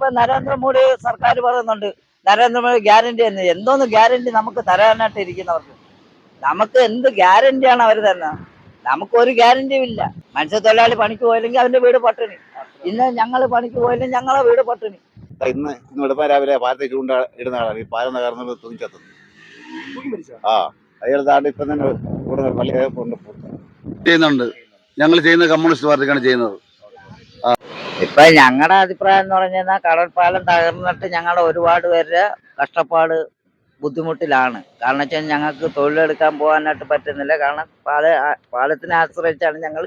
ഇപ്പൊ നരേന്ദ്രമോദി സർക്കാർ പറയുന്നുണ്ട് നരേന്ദ്രമോദി ഗ്യാരണ്ടി തന്നെ എന്തോന്ന് ഗ്യാരണ്ടി നമുക്ക് തരാനായിട്ട് ഇരിക്കുന്നവർക്ക്? നമുക്ക് എന്ത് ഗ്യാരണ്ടിയാണ് അവർ തന്നെ നമുക്ക് ഒരു ഗ്യാരണ്ടിയും ഇല്ല. മത്സ്യത്തൊഴിലാളി പണിക്ക് പോയില്ലെങ്കിൽ അവന്റെ വീട് പട്ടിണി. ഇന്ന് ഞങ്ങൾ പണിക്ക് പോയില്ലെങ്കിൽ ഞങ്ങളെ വീട് പട്ടിണി. ഇന്ന് ഇന്ന് വെളുപ്പം രാവിലെ പാലത്തെ ചൂണ്ട ഇടുന്ന ആളാണ്. ഈ പാലം തകർന്നത് തൂങ്ങിച്ചെത്തുന്നു ആ അയാൾ താണ്ട് ഇപ്പം തന്നെ കൂടുതൽ പള്ളി ചെയ്യുന്നുണ്ട്. ഞങ്ങൾ ചെയ്യുന്നത് കമ്മ്യൂണിസ്റ്റ് പാർട്ടിക്കാണ് ചെയ്യുന്നത്. ഇപ്പൊ ഞങ്ങളുടെ അഭിപ്രായം എന്ന് പറഞ്ഞാൽ കടൽപ്പാലം തകർന്നിട്ട് ഞങ്ങൾ ഒരുപാട് പേരുടെ കഷ്ടപ്പാട് ബുദ്ധിമുട്ടിലാണ്. കാരണം വെച്ചാൽ ഞങ്ങൾക്ക് തൊഴിലെടുക്കാൻ പോകാനായിട്ട് പറ്റുന്നില്ല. കാരണം പാല പാലത്തിനെ ആശ്രയിച്ചാണ് ഞങ്ങൾ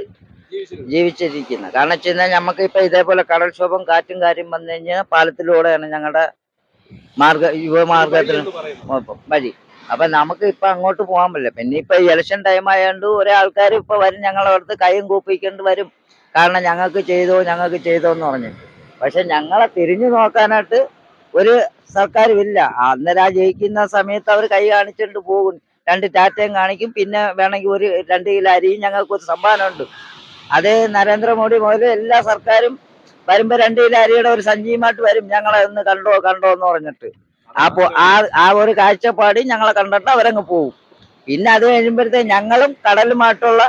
ജീവിച്ചിരിക്കുന്നത്. കാരണം വെച്ച് കഴിഞ്ഞാൽ നമുക്ക് ഇപ്പൊ ഇതേപോലെ കടൽക്ഷോഭം കാറ്റും കാര്യം വന്നു കഴിഞ്ഞാൽ പാലത്തിലൂടെയാണ് ഞങ്ങളുടെ മാർഗ യുവമാർഗത്തിന് വഴി അപ്പൊ നമുക്ക് ഇപ്പൊ അങ്ങോട്ട് പോകാൻ പറ്റില്ല. പിന്നെ ഇപ്പൊ ഇലക്ഷൻ ടൈം ആയതുകൊണ്ട് ഒരേ ആൾക്കാർ ഇപ്പൊ വരും ഞങ്ങളെ അടുത്ത് കൈയും കൂപ്പിക്കൊണ്ട് വരും. കാരണം ഞങ്ങൾക്ക് ചെയ്തോ ഞങ്ങൾക്ക് ചെയ്തോ എന്ന് പറഞ്ഞു. പക്ഷെ ഞങ്ങളെ തിരിഞ്ഞു നോക്കാനായിട്ട് ഒരു സർക്കാരും ഇല്ല. അന്നേരം ആ ജയിക്കുന്ന സമയത്ത് അവർ കൈ കാണിച്ചുകൊണ്ട് പോകും. രണ്ട് ടാറ്റയും കാണിക്കും. പിന്നെ വേണമെങ്കിൽ ഒരു രണ്ട് കിലോ അരിയും ഞങ്ങൾക്ക് ഒരു സമ്മാനമുണ്ട്. അതേ നരേന്ദ്രമോദി മുതൽ എല്ലാ സർക്കാരും വരുമ്പോ രണ്ട് കിലോ അരിയുടെ ഒരു സഞ്ചിയുമായിട്ട് വരും. ഞങ്ങളെ ഒന്ന് കണ്ടോ കണ്ടോ എന്ന് പറഞ്ഞിട്ട്. അപ്പോ ആ ആ ഒരു കാഴ്ചപ്പാടി ഞങ്ങളെ കണ്ടിട്ട് അവരങ്ങ് പോകും പിന്നെ അത് കഴിയുമ്പോഴത്തേ ഞങ്ങളും കടലുമായിട്ടുള്ള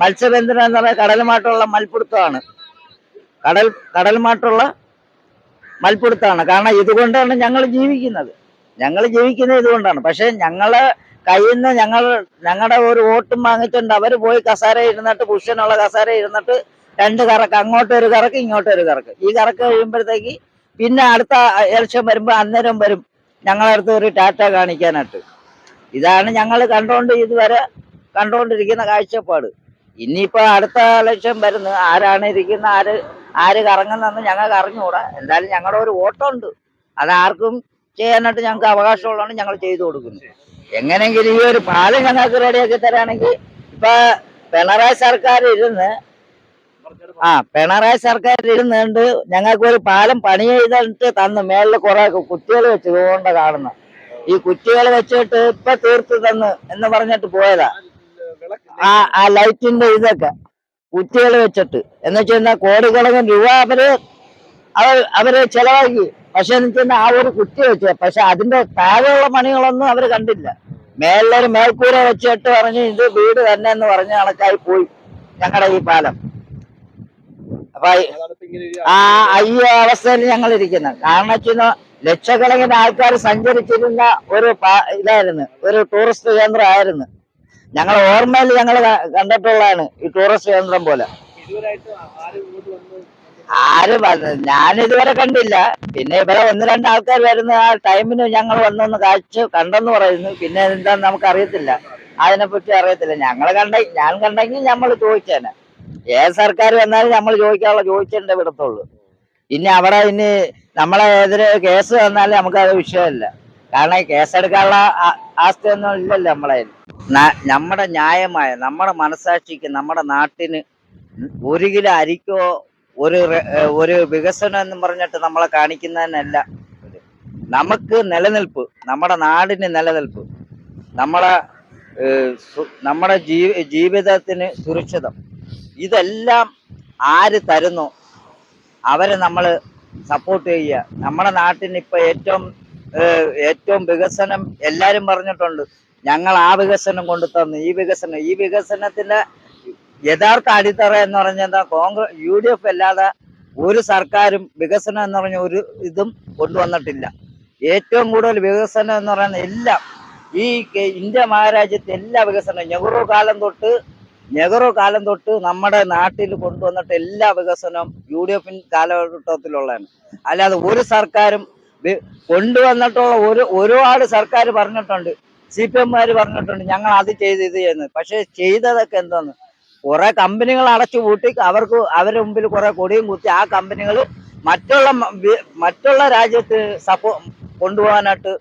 മത്സ്യബന്ധനം എന്ന് പറയുന്നത് കടലുമായിട്ടുള്ള മൽപ്പിടുത്തമാണ് കടൽ കടലുമായിട്ടുള്ള മൽപ്പിടുത്തമാണ് കാരണം ഇതുകൊണ്ടാണ് ഞങ്ങൾ ജീവിക്കുന്നത്. ഞങ്ങൾ ജീവിക്കുന്നത് ഇതുകൊണ്ടാണ്. പക്ഷേ ഞങ്ങളെ കയ്യിൽ നിന്ന് ഞങ്ങൾ ഞങ്ങളുടെ ഒരു വോട്ടും വാങ്ങിച്ചുകൊണ്ട് അവർ പോയി കസാര ഇരുന്നിട്ട് പുരുഷനുള്ള കസാര ഇരുന്നിട്ട് രണ്ട് കറക്ക് അങ്ങോട്ടൊരു കറക്ക് ഇങ്ങോട്ടൊരു കറക്ക്. ഈ കറക്ക് കഴിയുമ്പോഴത്തേക്ക് പിന്നെ അടുത്ത ഇലക്ഷൻ വരുമ്പോൾ അന്നേരം വരും ഞങ്ങളടുത്ത് ഒരു ടാറ്റ കാണിക്കാനായിട്ട്. ഇതാണ് ഞങ്ങൾ കണ്ടുകൊണ്ട് ഇതുവരെ കണ്ടുകൊണ്ടിരിക്കുന്ന കാഴ്ചപ്പാട്. ഇനിയിപ്പോ അടുത്ത ലക്ഷ്യം വരുന്നത് ആരാണ് ഇരിക്കുന്ന ആര് ആര് കറങ്ങുന്നെന്ന് ഞങ്ങൾക്ക് അറിഞ്ഞുകൂടാ. എന്തായാലും ഞങ്ങളുടെ ഒരു വോട്ടുണ്ട്. അത് ആർക്കും ചെയ്യാനായിട്ട് ഞങ്ങൾക്ക് അവകാശമുള്ളതാണ് ഞങ്ങൾ ചെയ്തു കൊടുക്കുന്നത് എങ്ങനെയെങ്കിലും ഈ ഒരു പാലം ഞങ്ങൾക്ക് റെഡിയാക്കി തരാണെങ്കിൽ ഇപ്പൊ പിണറായി സർക്കാർ ഇരുന്ന് ആ പിണറായി സർക്കാർ ഇരുന്നുണ്ട് ഞങ്ങൾക്ക് ഒരു പാലം പണി ചെയ്തിട്ട് തന്നു മേളിൽ കുറെ കുറ്റികൾ വെച്ച് ഇതുകൊണ്ട് കാണുന്ന. ഈ കുറ്റികൾ വെച്ചിട്ട് ഇപ്പൊ തീർത്ത് തന്നു എന്ന് പറഞ്ഞിട്ട് പോയതാ. ആ ആ ലൈറ്റിന്റെ ഇതൊക്കെ കുറ്റികൾ വെച്ചിട്ട്. എന്ന് വെച്ചാൽ കോടിക്കണക്കിന് രൂപ അവർ അവർ അവർ ചെലവാക്കി. പക്ഷെ എന്ന് വെച്ചാൽ ആ ഒരു കുറ്റി വെച്ച. പക്ഷെ അതിന്റെ താഴെയുള്ള പണികളൊന്നും അവർ കണ്ടില്ല. മേലൊരു മേൽക്കൂര വെച്ചിട്ട് പറഞ്ഞ് ഇത് വീട് തന്നെ എന്ന് പറഞ്ഞ കണക്കായി പോയി ഞങ്ങളുടെ ഈ പാലം. അപ്പൊ ആ അയ്യ അവസ്ഥയിൽ ഞങ്ങൾ ഇരിക്കുന്നത് കാരണം വെച്ചാൽ ലക്ഷക്കണക്കിന് ആൾക്കാർ സഞ്ചരിച്ചിരുന്ന ഒരു ഇതായിരുന്നു. ഒരു ടൂറിസ്റ്റ് കേന്ദ്രമായിരുന്നു. ഞങ്ങൾ ഓർമ്മയിൽ ഞങ്ങൾ കണ്ടിട്ടുള്ളതാണ് ഈ ടൂറിസ്റ്റ് കേന്ദ്രം പോലെ. ആരും ഞാനിതുവരെ കണ്ടില്ല. പിന്നെ ഇവിടെ ഒന്ന് രണ്ട് ആൾക്കാർ വരുന്ന ആ ടൈമിന് ഞങ്ങൾ വന്നൊന്ന് കാഴ്ച കണ്ടെന്ന് പറയുന്നു. പിന്നെ എന്താന്ന് നമുക്ക് അറിയത്തില്ല അതിനെപ്പറ്റി അറിയത്തില്ല. ഞങ്ങൾ കണ്ട ഞാൻ കണ്ടെങ്കിൽ നമ്മൾ ചോദിച്ചേനെ. ഏത് സർക്കാർ വന്നാലും നമ്മൾ ചോദിക്കാനുള്ള ചോദിച്ചേണ്ട വിടത്തുള്ളൂ. ഇനി അവിടെ ഇനി നമ്മളെ എതിരെ കേസ് വന്നാലും നമുക്ക് അത് വിഷയമല്ല. കാരണം കേസെടുക്കാനുള്ള ആസ്തിയൊന്നും ഇല്ലല്ലോ നമ്മളെ നമ്മുടെ ന്യായമായ നമ്മുടെ മനസാക്ഷിക്ക് നമ്മുടെ നാട്ടിന് ഒരു കിലോ അരിക്കോ ഒരു ഒരു വികസനം എന്ന് പറഞ്ഞിട്ട് നമ്മളെ കാണിക്കുന്നതിനല്ല നമുക്ക് നിലനിൽപ്പ് നമ്മുടെ നാടിന് നിലനിൽപ്പ് നമ്മളെ നമ്മുടെ ജീ ജീവിതത്തിന് സുരക്ഷിതം. ഇതെല്ലാം ആര് തരുന്നു അവരെ നമ്മൾ സപ്പോർട്ട് ചെയ്യുക. നമ്മുടെ നാട്ടിന് ഇപ്പൊ ഏറ്റവും ഏറ്റവും വികസനം എല്ലാരും പറഞ്ഞിട്ടുണ്ട്. ഞങ്ങൾ ആ വികസനം കൊണ്ടു തന്നു. ഈ വികസനം ഈ വികസനത്തിന്റെ യഥാർത്ഥ അടിത്തറ എന്ന് പറഞ്ഞാൽ കോൺഗ്രസ് യു ഡി എഫ് അല്ലാതെ ഒരു സർക്കാരും വികസനം എന്ന് പറഞ്ഞ ഒരു ഇതും കൊണ്ടുവന്നിട്ടില്ല. ഏറ്റവും കൂടുതൽ വികസനം എന്ന് പറയുന്ന എല്ലാം ഈ ഇന്ത്യ മഹാരാജ്യത്തെ എല്ലാ വികസനവും നെഹ്റു കാലം തൊട്ട് നെഹ്റു കാലം തൊട്ട് നമ്മുടെ നാട്ടിൽ കൊണ്ടുവന്നിട്ട് എല്ലാ വികസനവും യു ഡി എഫിൻ കാലഘട്ടത്തിലുള്ളതാണ്. അല്ലാതെ ഒരു സർക്കാരും കൊണ്ടുവന്നിട്ടുള്ള ഒരു ഒരുപാട് സർക്കാർ പറഞ്ഞിട്ടുണ്ട്. സി പി എംമാർ പറഞ്ഞിട്ടുണ്ട് ഞങ്ങൾ അത് ചെയ്ത് ഇത് ചെയ്യുന്നു. പക്ഷേ ചെയ്തതൊക്കെ എന്താണ് കുറെ കമ്പനികൾ അടച്ചു പൂട്ടി അവർക്ക് അവരുടെ മുമ്പിൽ കുറെ കൊടിയും കുത്തി ആ കമ്പനികൾ മറ്റുള്ള മറ്റുള്ള രാജ്യത്ത് സപ്പോ കൊണ്ടുപോകാനായിട്ട്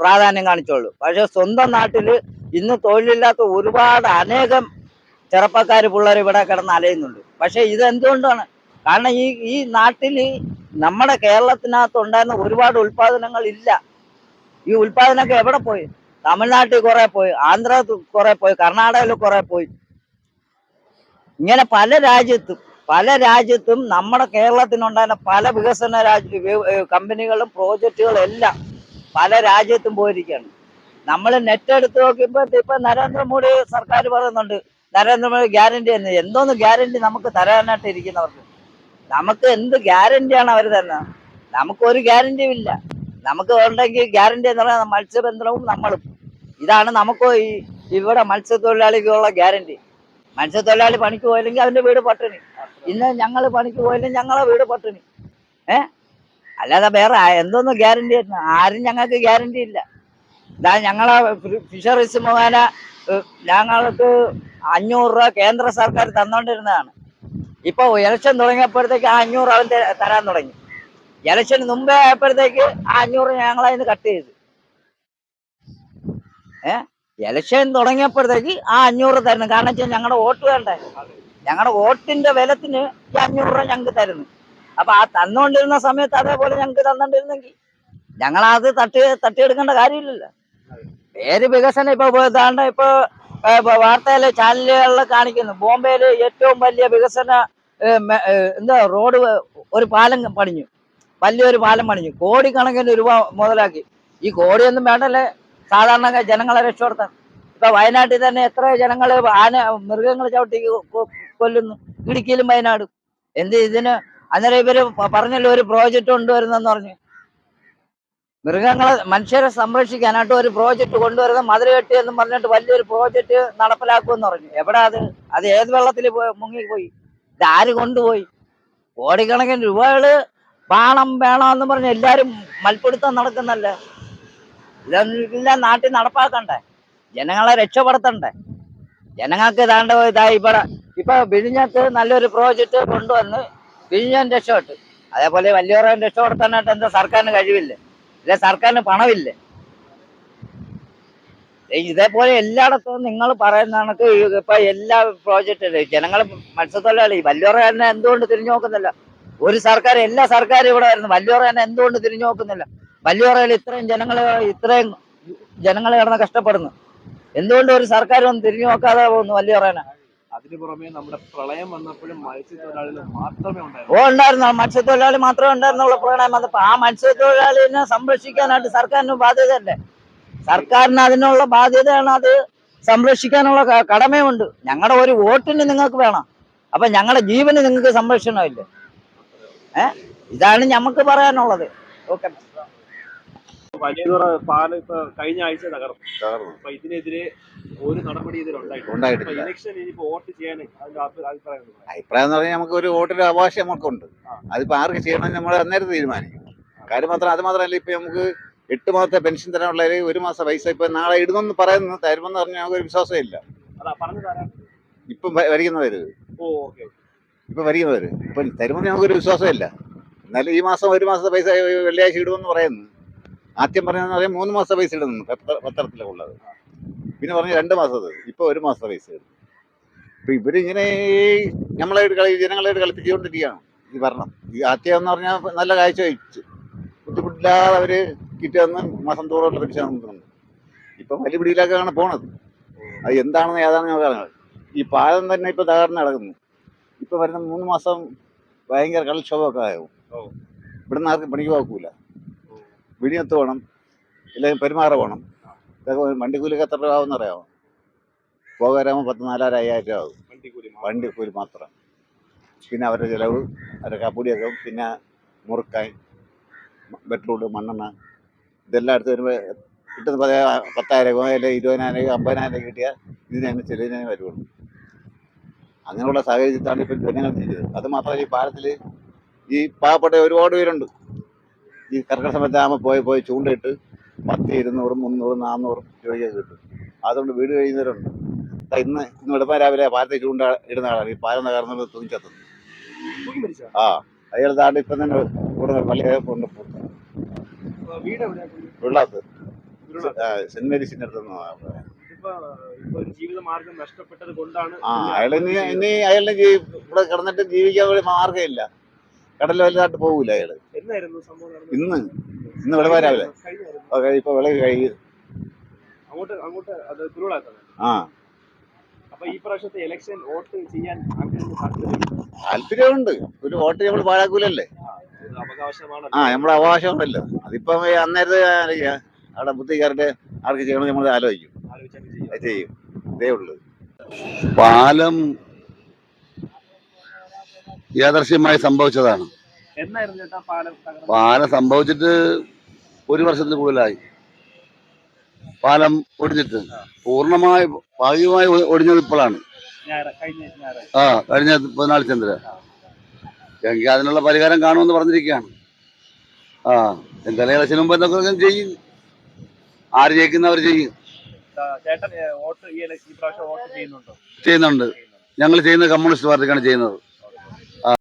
പ്രാധാന്യം കാണിച്ചോളൂ പക്ഷെ സ്വന്തം നാട്ടിൽ ഇന്ന് തൊഴിലില്ലാത്ത ഒരുപാട് അനേകം ചെറുപ്പക്കാർ പിള്ളേർ ഇവിടെ കിടന്ന് അലയുന്നുണ്ട്. പക്ഷെ ഇതെന്തുകൊണ്ടാണ്? കാരണം ഈ ഈ നാട്ടിൽ നമ്മുടെ കേരളത്തിനകത്ത് ഉണ്ടായിരുന്ന ഒരുപാട് ഉൽപാദനങ്ങൾ ഇല്ല. ഈ ഉൽപാദനമൊക്കെ എവിടെ പോയി? തമിഴ്നാട്ടിൽ കുറെ പോയി ആന്ധ്ര കുറെ പോയി കർണാടകയിൽ കുറെ പോയി. ഇങ്ങനെ പല രാജ്യത്തും പല രാജ്യത്തും നമ്മുടെ കേരളത്തിനുണ്ടായിരുന്ന പല വികസന രാജ്യ കമ്പനികളും പ്രോജക്റ്റുകളും എല്ലാം പല രാജ്യത്തും പോയിരിക്കുകയാണ്. നമ്മൾ നെറ്റ് എടുത്ത് നോക്കുമ്പോൾ ഇപ്പൊ നരേന്ദ്രമോദി സർക്കാർ പറയുന്നുണ്ട് നരേന്ദ്രമോദി ഗ്യാരണ്ടി എന്ന് എന്തോന്ന് ഗ്യാരണ്ടി നമുക്ക് തരാനായിട്ട് ഇരിക്കുന്നവർക്ക്? നമുക്ക് എന്ത് ഗ്യാരണ്ടിയാണ് അവർ തരുന്നത്? നമുക്കൊരു ഗ്യാരണ്ടിയും ഇല്ല. നമുക്ക് ഉണ്ടെങ്കിൽ ഗ്യാരണ്ടി എന്ന് പറയുന്നത് മത്സ്യബന്ധനവും നമ്മളും. ഇതാണ് നമുക്ക് ഈ ഇവിടെ മത്സ്യത്തൊഴിലാളിക്കുള്ള ഗ്യാരണ്ടി. മത്സ്യത്തൊഴിലാളി പണിക്ക് പോയില്ലെങ്കിൽ അവന്റെ വീട് പട്ടിണി. ഇന്ന് ഞങ്ങൾ പണിക്ക് പോയില്ലെങ്കിൽ ഞങ്ങളെ വീട് പട്ടിണി. ഏ? അല്ലാതെ വേറെ എന്തൊന്നും ഗ്യാരണ്ടി ആയിരുന്നു. ആരും ഞങ്ങൾക്ക് ഗ്യാരണ്ടി ഇല്ല. ഇതാ ഞങ്ങളെ ഫിഷറീസ് മുഖേന ഞങ്ങൾക്ക് അഞ്ഞൂറ് രൂപ കേന്ദ്ര സർക്കാർ തന്നോണ്ടിരുന്നതാണ്. ഇപ്പോൾ ഇലക്ഷൻ തുടങ്ങിയപ്പോഴത്തേക്ക് ആ അഞ്ഞൂറ് അവൻ തരാൻ തുടങ്ങി. ഇലക്ഷന് മുമ്പേ ആയപ്പോഴത്തേക്ക് ആ അഞ്ഞൂറ് ഞങ്ങളതിന് കട്ട് ചെയ്തു. ഏ? ഇലക്ഷൻ തുടങ്ങിയപ്പോഴത്തേക്ക് ആ അഞ്ഞൂറ് തരുന്നു. കാരണം വെച്ചാൽ ഞങ്ങളുടെ വോട്ട് വേണ്ടേ? ഞങ്ങളുടെ വോട്ടിന്റെ വിലത്തിന് ഈ അഞ്ഞൂറ് രൂപ ഞങ്ങൾക്ക് തരുന്നു. അപ്പൊ ആ തന്നുകൊണ്ടിരുന്ന സമയത്ത് അതേപോലെ ഞങ്ങൾക്ക് തന്നോണ്ടിരുന്നെങ്കിൽ അത് തട്ടി തട്ടിയെടുക്കേണ്ട കാര്യമില്ലല്ലോ. പേര് വികസനം ഇപ്പൊ ഇതാണ്ട് ഇപ്പൊ വാർത്തയിലെ ചാനലുകളിൽ കാണിക്കുന്നു. ബോംബെയിൽ ഏറ്റവും വലിയ വികസന എന്താ റോഡ് ഒരു പാലം പണിഞ്ഞു. വലിയൊരു പാലം പണിഞ്ഞു. കോടിക്കണക്കിന് രൂപ മുതലാക്കി. ഈ കോടിയൊന്നും വേണ്ടല്ലേ? സാധാരണ ജനങ്ങളെ രക്ഷപ്പെടുത്താൻ. ഇപ്പൊ വയനാട്ടിൽ തന്നെ എത്ര ജനങ്ങൾ ആന മൃഗങ്ങൾ ചവിട്ടി കൊല്ലുന്നു. ഇടുക്കിയിലും വയനാട്. എന്ത് ഇതിന് അന്നേരം ഇവർ പറഞ്ഞല്ലോ ഒരു പ്രോജക്റ്റ് കൊണ്ടുവരുന്നെന്ന് പറഞ്ഞു. മൃഗങ്ങളെ മനുഷ്യരെ സംരക്ഷിക്കാനായിട്ട് ഒരു പ്രോജക്റ്റ് കൊണ്ടുവരുന്ന മധുരകെട്ടി എന്ന് പറഞ്ഞിട്ട് വലിയൊരു പ്രോജക്റ്റ് നടപ്പിലാക്കുമെന്ന് പറഞ്ഞു. എവിടെ അത്? അത് ഏത് വെള്ളത്തിൽ മുങ്ങിപ്പോയി? ഇത് ആര് കൊണ്ടുപോയി? കോടിക്കണക്കിന് രൂപകൾ വേണം വേണം എന്ന് പറഞ്ഞ് എല്ലാരും മൽപ്പിടുത്തം നടക്കുന്നല്ലേ? ഇതെല്ലാം നാട്ടിൽ നടപ്പാക്കണ്ടേ? ജനങ്ങളെ രക്ഷപ്പെടുത്തണ്ടേ? ജനങ്ങൾക്ക് ഇതാണ്ട് ഇതായി ഇപ്പൊ ഇപ്പൊ വിഴിഞ്ഞത്ത് നല്ലൊരു പ്രോജക്റ്റ് കൊണ്ടുവന്ന് വിഴിഞ്ഞൻ രക്ഷപ്പെട്ടു. അതേപോലെ വലിയവരെ രക്ഷപ്പെടുത്താനായിട്ട് എന്താ സർക്കാരിന് കഴിവില്ലേ? ഇല്ല സർക്കാരിന് പണമില്ലേ? ഇതേപോലെ എല്ലായിടത്തും നിങ്ങൾ പറയുന്ന കണക്ക് ഇപ്പൊ എല്ലാ പ്രോജക്റ്റും ജനങ്ങൾ മത്സ്യത്തൊഴിലാളി വലിയവരെ തന്നെ എന്തുകൊണ്ട് തിരിഞ്ഞു നോക്കുന്നില്ല? ഒരു സർക്കാർ എല്ലാ സർക്കാരും ഇവിടെ വരുന്നു. വലിയവരെ തന്നെ എന്തുകൊണ്ട് തിരിഞ്ഞു നോക്കുന്നില്ല? വലിയവറയിൽ ഇത്രയും ജനങ്ങൾ ഇത്രയും ജനങ്ങൾ കിടന്ന് കഷ്ടപ്പെടുന്നു. എന്തുകൊണ്ട് ഒരു സർക്കാർ ഒന്ന് തിരിഞ്ഞു നോക്കാതെ പോകുന്നു വലിയവറേനെ അതിനു പുറമെ നമ്മുടെ പ്രളയം വന്നപ്പോഴും മത്സ്യത്തൊഴിലാളികൾ മാത്രമേ ഓ ഉണ്ടായിരുന്നു? ഉണ്ടായിരുന്നു മത്സ്യത്തൊഴിലാളി മാത്രമേ ഉണ്ടായിരുന്നുള്ളൂ പ്രളയം വന്നപ്പോ. ആ മത്സ്യത്തൊഴിലാളിനെ സംരക്ഷിക്കാനായിട്ട് സർക്കാരിന് ബാധ്യതയല്ലേ? സർക്കാരിന് അതിനുള്ള ബാധ്യതയാണ് അത്. സംരക്ഷിക്കാനുള്ള കടമയുണ്ട്. ഞങ്ങളുടെ ഒരു വോട്ടിന് നിങ്ങൾക്ക് വേണം. അപ്പൊ ഞങ്ങളുടെ ജീവന് നിങ്ങൾക്ക് സംരക്ഷണമില്ലേ? ഏ? ഇതാണ് ഞമ്മക്ക് പറയാനുള്ളത്. ഓക്കെ. വലിയതുറ പാലം ഇപ്പൊ കഴിഞ്ഞ ആഴ്ച തകർന്നു. അപ്പൊ ഇതിനെതിരെ ഒരു നടപടി ഉണ്ടായിട്ടില്ല. ഇലക്ഷൻ ഇനിയിപ്പോ വോട്ട് ചെയ്യാൻ അതിന്റെ അഭിപ്രായം? അഭിപ്രായം എന്ന് പറഞ്ഞാൽ നമുക്ക് ഒരു വോട്ടിന്റെ അവകാശം നമുക്കുണ്ട്. അതിപ്പോ ആർക്ക് ചെയ്യണമെന്ന് നമ്മൾ അന്നേരം തീരുമാനിക്കും. കാര്യം മാത്രം അത് മാത്രമല്ല ഇപ്പൊ നമുക്ക് എട്ട് മാസത്തെ പെൻഷൻ തരാനുള്ള ഒരു മാസം പൈസ ഇപ്പൊ നാളെ ഇടുന്നെന്ന് പറയുന്നു തരുമെന്ന് പറഞ്ഞാൽ നമുക്ക് ഒരു വിശ്വാസം ഇല്ല. അതാ പറഞ്ഞു തരാം ഇപ്പം വരിക്കുന്നവര് ഇപ്പൊ വരിക്കുന്നവര് ഇപ്പൊ തരുമെന്ന് നമുക്കൊരു വിശ്വാസം ഇല്ല. എന്നാലും ഈ മാസം ഒരു മാസത്തെ പൈസ വെള്ളിയാഴ്ച ഇടുമെന്ന് പറയുന്നു. ആദ്യം പറഞ്ഞതെന്ന് പറയാൻ മൂന്ന് മാസം പൈസ ഇടുന്നു പത്ര- പത്രത്തിലുള്ളത് പിന്നെ പറഞ്ഞു രണ്ട് മാസത്തെ. ഇപ്പൊ ഒരു മാസം പൈസ ഇടുന്നു. ഇപ്പൊ ഇവരിങ്ങനെ നമ്മളായിട്ട് കളി ജനങ്ങളായിട്ട് കളിപ്പിച്ചുകൊണ്ടിരിക്കുകയാണ് ഈ ഭരണം. ഈ ആദ്യം എന്ന് പറഞ്ഞാൽ നല്ല കാഴ്ച വഹിച്ചു ബുദ്ധിമുട്ടില്ലാതെ അവർ കിട്ടിയെന്ന് മാസം തോറും പെൻഷൻ തന്നു ഇപ്പൊ വലിയ പിടിയിലൊക്കെയാണ് പോണത്. അത് എന്താണെന്ന് ഏതാണെന്ന് നോക്കാണ് ഈ പാലം തന്നെ ഇപ്പൊ തകർന്ന് കിടക്കുന്നു. ഇപ്പൊ വരുന്ന മൂന്ന് മാസം ഭയങ്കര കടൽക്ഷോഭമൊക്കെ ആയോ. ഇവിടുന്ന് ആർക്കും പണിക്ക് പോക്കൂല വിഴിഞ്ഞത്ത് പോകണം ഇല്ലെങ്കിൽ പെരുമാറ പോകണം. ഇതൊക്കെ വണ്ടിക്കൂലിക്ക് എത്ര രൂപ ആവുമെന്ന് അറിയാമോ പോകാരാകുമ്പോൾ പത്ത് നാലായിരം അയ്യായിരം രൂപ ആവും. വണ്ടിക്കൂലി മാത്രം. മാത്രം. പിന്നെ അവരുടെ ചിലവ് അവരുടെ കപ്പുടിയൊക്കെ പിന്നെ മുറുക്കായി പെട്രോൾ മണ്ണെണ്ണ ഇതെല്ലാം എടുത്ത് വരുമ്പോൾ കിട്ടുന്ന പതി പത്തായിരം രൂപ അല്ലെങ്കിൽ ഇരുപതിനായിരം രൂപ അമ്പതിനായിരം രൂപ കിട്ടിയാൽ ഇതിനെ ചെലവിനെ വരുള്ളൂ അങ്ങനെയുള്ള സാഹചര്യത്താണ് ഇപ്പം ജനങ്ങൾ ചെയ്തത് അത് മാത്രമല്ല ഈ പാലത്തിൽ ഈ പാവപ്പെട്ട ഒരുപാട് പേരുണ്ട്. ഈ കർക്കിടക സമയത്താകുമ്പോൾ പോയി പോയി ചൂണ്ടയിട്ട് പത്ത് ഇരുന്നൂറും മുന്നൂറും നാന്നൂറും രൂപയ്ക്ക് കിട്ടും. അതുകൊണ്ട് വീട് കഴിയുന്നവരുണ്ട്. ഇന്ന് ഇന്ന് വെളുപ്പം രാവിലെ പാലത്തിൽ ചൂണ്ട ഇടുന്ന ആളാണ്. ഈ പാലം തകർന്നത് തൂങ്ങിച്ചത്തുന്നു? ആ അയാൾ താണ്ട് ഇപ്പം തന്നെ കൂടുതൽ പള്ളി? കൊണ്ട്? വെള്ളാത്ത്. സെന്റ് മേരീസിന്റെ അടുത്ത് ആ അയാൾ ഇനി ഇനി അയാളുടെ ഇവിടെ കിടന്നിട്ട് ജീവിക്കാൻ ഒരു മാർഗമില്ല. കടലിൽ വലുതായിട്ട് പോകൂല അയാൾ? ഇന്ന് ഇന്ന് ഇവിടെ രാവിലെ ഓക്കെ ഇപ്പൊ വിളക്ക് ഇപ്പൊ അങ്ങോട്ട് അങ്ങോട്ട് അത് തിരുവിളാത്താണ് ആ. അപ്പൊ അപ്പൊ ഈ പ്രാവശ്യത്തെ ഇലക്ഷൻ വോട്ട് ചെയ്യാൻ അങ്ങനെ താല്പര്യം താല്പര്യമുണ്ട്. ഒരു വോട്ട് നമ്മൾ പാഴാക്കൂലല്ലേ? ആ നമ്മുടെ അവകാശമുണ്ടല്ലോ. അതിപ്പം അന്നേരത്തെ. അവിടെ ബുദ്ധിക്കാരുടെ ആർക്ക് ചെയ്യണമെന്ന് നമ്മൾ ആലോചിക്കും. ചെയ്യും. ഇതേ ഉള്ളു. പാലം യാദർശ്യമായി സംഭവിച്ചതാണ്. പാലം സംഭവിച്ചിട്ട് ഒരു വർഷത്തിൽ കൂടുതലായി. പാലം ഒടിഞ്ഞിട്ട്. പൂർണമായി ഭാഗികമായി ഒടിഞ്ഞത് ഇപ്പോഴാണ്. ആ കഴിഞ്ഞ പതിനാല് ചന്ദ്ര. എങ്കിൽ അതിനുള്ള പരിഹാരം കാണുമെന്ന് പറഞ്ഞിരിക്കുകയാണ്. ആ എന്തായാലും ഇലക്ഷന് മുമ്പ് എന്തൊക്കെ ചെയ്യും? ആര് ജയിക്കുന്ന അവർ ചെയ്യും. ചെയ്യുന്നുണ്ട്. ഞങ്ങൾ ചെയ്യുന്നത് കമ്മ്യൂണിസ്റ്റ് പാർട്ടിക്കാണ് ചെയ്യുന്നത്.